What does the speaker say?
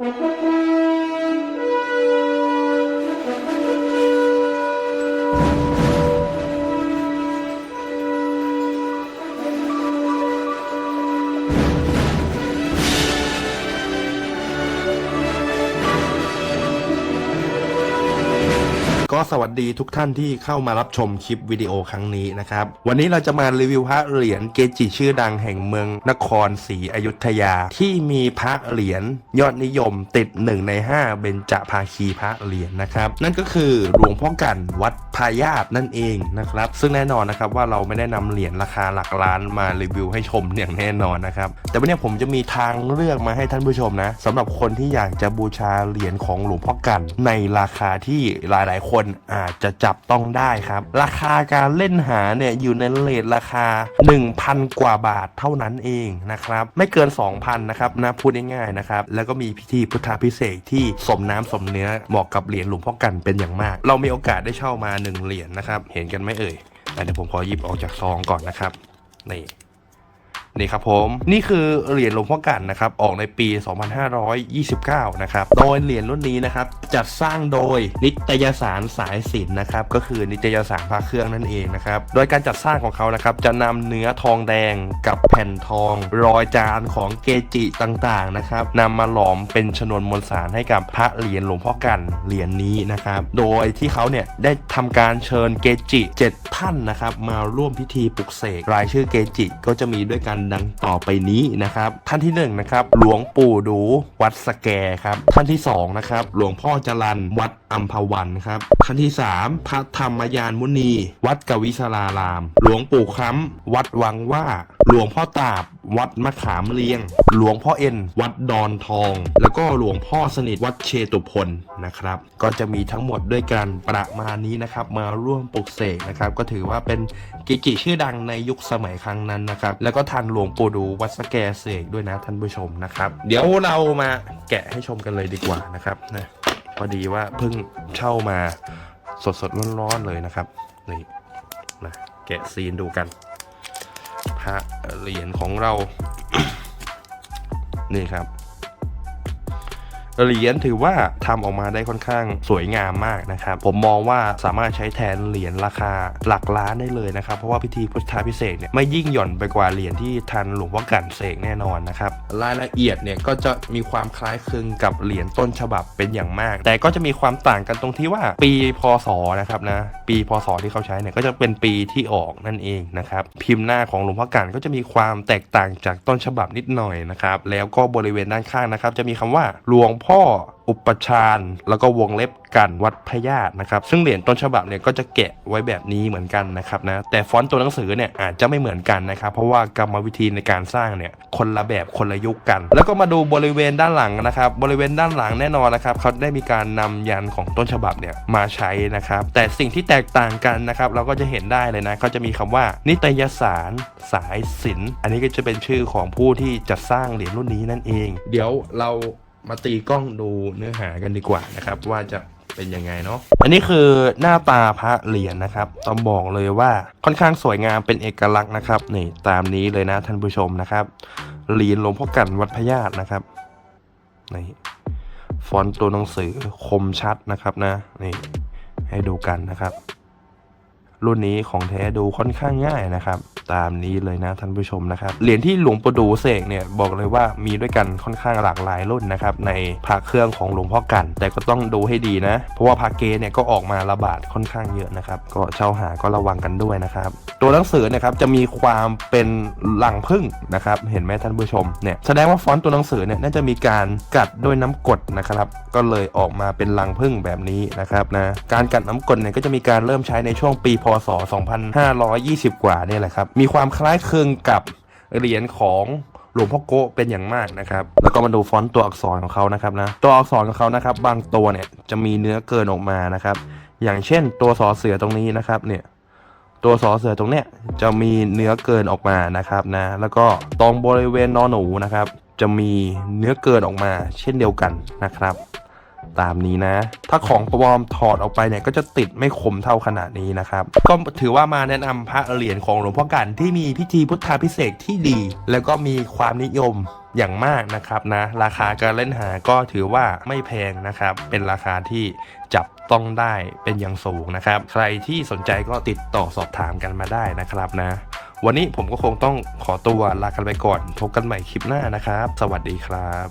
Thank you. ก็สวัสดีทุกท่านที่เข้ามารับชมคลิปวิดีโอครั้งนี้นะครับ วันนี้เราจะมารีวิวพระเหรียญเกจิชื่อดังแห่งเมืองนครศรีอยุธยา ที่มีพระเหรียญยอดนิยมติด 1 ใน 5 เบญจภาคีพระเหรียญนะครับ นั่นก็คือหลวงพ่อกันวัดพายาตนั่นเองนะครับ ซึ่งแน่นอนนะครับว่าเราไม่ได้นำเหรียญราคาหลักล้านมารีวิวให้ชมอย่างแน่นอนนะครับ แต่วันนี้ผมจะมีทางเลือกมาให้ท่านผู้ชมนะสำหรับคนที่อยากจะบูชาเหรียญของหลวงพ่อกันในราคาที่หลาย ๆ คนอาจจะจับต้องได้ครับ ราคาการเล่นหาเนี่ยอยู่ในเลทราคา 1,000 กว่าบาทเท่านั้นเองนะครับ ไม่เกิน 2,000นะครับนะพูดง่ายๆนะครับ แล้วก็มีพิธีพุทธาพิเศษที่สมน้ำสมเนื้อเหมาะกับเหรียญหลวงพ่อกันเป็นอย่างมาก เรามีโอกาสได้เช่ามา 1 เหรียญนะครับ เห็นกันไหมเอ่ยเดี๋ยวผมขอหยิบออกจากซองก่อนนะครับนี่ นี่ครับผมนี่คือเหรียญหลวงพ่อกันนะครับออกในปี 2529 นะครับโดยเหรียญรุ่นนี้นะครับจัดสร้างโดยนิตยสารสายสินนะครับก็คือนิตยสารพระเครื่องนั่นเองนะครับโดยการจัดสร้างของเขานะครับจะนำเนื้อทองแดงกับแผ่นทอง รอยจานของเกจิต่างๆนะครับนำมาหลอมเป็นชนวนมวลสารให้กับพระเหรียญหลวงพ่อกันเหรียญนี้นะครับโดยที่เขาเนี่ยได้ทำการเชิญเกจิ 7 ท่านนะครับมาร่วมพิธีปลุกเสกรายชื่อเกจิก็จะมีด้วยกันดังต่อไปนี้นะครับท่านที่1นงนะครับหลวงปู่ดูวัดสแกครับท่านที่2นะครับหลวงพ่อจรันวัดอัมพวันครับท่านที่ 3 พระธรรมยานมุนี วัดกวิศราราม หลวงปู่ค้ำวัดวังว่า หลวงพ่อตาบ วัดมะขามเลียง หลวงพ่อเอ็น วัดดอนทอง แล้วก็หลวงพ่อสนิทวัดเชตุพลนะครับ ก็จะมีทั้งหมดด้วยกันประมาณนี้นะครับ มาร่วมปลุกเสกนะครับ ก็ถือว่าเป็นกิจิชื่อดังในยุคสมัยครั้งนั้นนะครับ แล้วก็ทันหลวงปู่ดูวัดสแกเสกด้วยนะท่านผู้ชมนะครับ เดี๋ยวเรามาแกะให้ชมกันเลยดีกว่านะครับนะพอดีว่าเพิ่งเช่ามาสดสดร้อนๆเลยนะครับนี่นะแกะซีนดูกัน พระเหรียญของเรา นี่ครับ เหรียญถือว่าทำออกมาได้ค่อนข้างสวยงามมากนะครับ ผมมองว่าสามารถใช้แทนเหรียญราคาหลักล้านได้เลยนะครับ เพราะว่าพิธีพุทธาพิเศษเนี่ยไม่ยิ่งหย่อนไปกว่าเหรียญที่ทันหลวงพ่อกันเสกแน่นอนนะครับ รายละเอียดเนี่ยก็จะมีความคล้ายคลึงกับเหรียญต้นฉบับเป็นอย่างมาก แต่ก็จะมีความต่างกันตรงที่ว่าปีพศนะครับนะปีพศที่เขาใช้เนี่ยก็จะเป็นปีที่ออกนั่นเองนะครับพิมพ์หน้าของหลวงพ่อการก็จะมีความแตกต่างจากต้นฉบับนิดหน่อยนะครับแล้วก็บริเวณด้านข้างนะครับ จะมีคำว่าหลวงพ่อ อุปชาญแล้วก็วงเล็บกันวัดพญาตนะครับซึ่งเหรียญต้นฉบับเนี่ยก็จะแกะไว้แบบนี้เหมือนกันนะครับนะแต่ฟอนต์ตัวหนังสือเนี่ยอาจจะไม่เหมือนกันนะครับเพราะว่ากรรมวิธีในการสร้างเนี่ยคนละแบบคนละยุคกัน แล้วก็มาดูบริเวณด้านหลังนะครับบริเวณด้านหลังแน่นอนนะครับเขาได้มีการนำยันของต้นฉบับเนี่ยมาใช้นะครับแต่สิ่งที่แตกต่างกันนะครับเราก็จะเห็นได้เลยนะเขาจะมีคำว่า นิตยสารสายศิลป์อันนี้ก็จะเป็นชื่อของผู้ที่จะสร้างเหรียญรุ่นนี้นั่นเอง เดี๋ยวเรา มาตีกล้องดูเนื้อหากันดีกว่านะครับ ว่าจะเป็นยังไงเนาะ อันนี้คือหน้าตาพระเหรียญนะครับ ต้องบอกเลยว่าค่อนข้างสวยงามเป็นเอกลักษณ์นะครับ นี่ตามนี้เลยนะท่านผู้ชมนะครับ เหรียญหลวงพ่อกันวัดพญาตนะครับ นี่ฟอนต์ตัวหนังสือคมชัดนะครับนะ นี่ให้ดูกันนะครับ รุ่นนี้ของแท้ดูค่อนข้างง่ายนะครับ ตามนี้เลยนะท่านผู้ชมนะครับเหรียญที่หลวงปู่ดูเสกเนี่ยบอกเลยว่ามีด้วยกันค่อนข้างหลากหลายรุ่นนะครับในพระเครื่องของหลวงพ่อกัน แต่ก็ต้องดูให้ดีนะ เพราะว่าพระเกเนี่ยก็ออกมาระบาดค่อนข้างเยอะนะครับก็เช่าหาก็ระวังกันด้วยนะครับตัวหนังสือเนะครับจะมีความเป็นหลังพึ่งนะครับเห็นไหมท่านผู้ชมเนี่ยแสดงว่าฟอนต์ตัวหนังสือเนี่ยน่าจะมีการกัดด้วยน้ำกดนะครับก็เลยออกมาเป็นลังพึ่งแบบนี้นะครับนะการกัดน้ำกดเนี่ยก็จะมีการเริ่มใช้ในช่วงปีพศ 2520 กว่าเนี่ยแหละครับมีความคล้ายคลึงกับเหรียญของหลวงพ่อโกะเป็นอย่างมากนะครับ แล้วก็มาดูฟอนต์ตัวอักษรของเขานะครับนะ ตัวอักษรของเขานะครับ บางตัวเนี่ยจะมีเนื้อเกินออกมานะครับ อย่างเช่นตัวสอเสือตรงนี้นะครับเนี่ย ตัวสอเสือตรงเนี้ยจะมีเนื้อเกินออกมานะครับนะ แล้วก็ตรงบริเวณนอนหนูนะครับ จะมีเนื้อเกินออกมา เช่นเดียวกันนะครับ ตามนี้นะ ถ้าของปลอมถอดออกไปเนี่ยก็จะติดไม่คมเท่าขนาดนี้นะครับ ก็ถือว่ามาแนะนำพระเหรียญของหลวงพ่อกันที่มีพิธีพุทธาพิเศษที่ดี แล้วก็มีความนิยมอย่างมากนะครับนะ ราคาการเล่นหาก็ถือว่าไม่แพงนะครับ เป็นราคาที่จับต้องได้เป็นอย่างสูงนะครับ ใครที่สนใจก็ติดต่อสอบถามกันมาได้นะครับนะ วันนี้ผมก็คงต้องขอตัวลากันไปก่อนพบกันใหม่คลิปหน้านะครับ สวัสดีครับ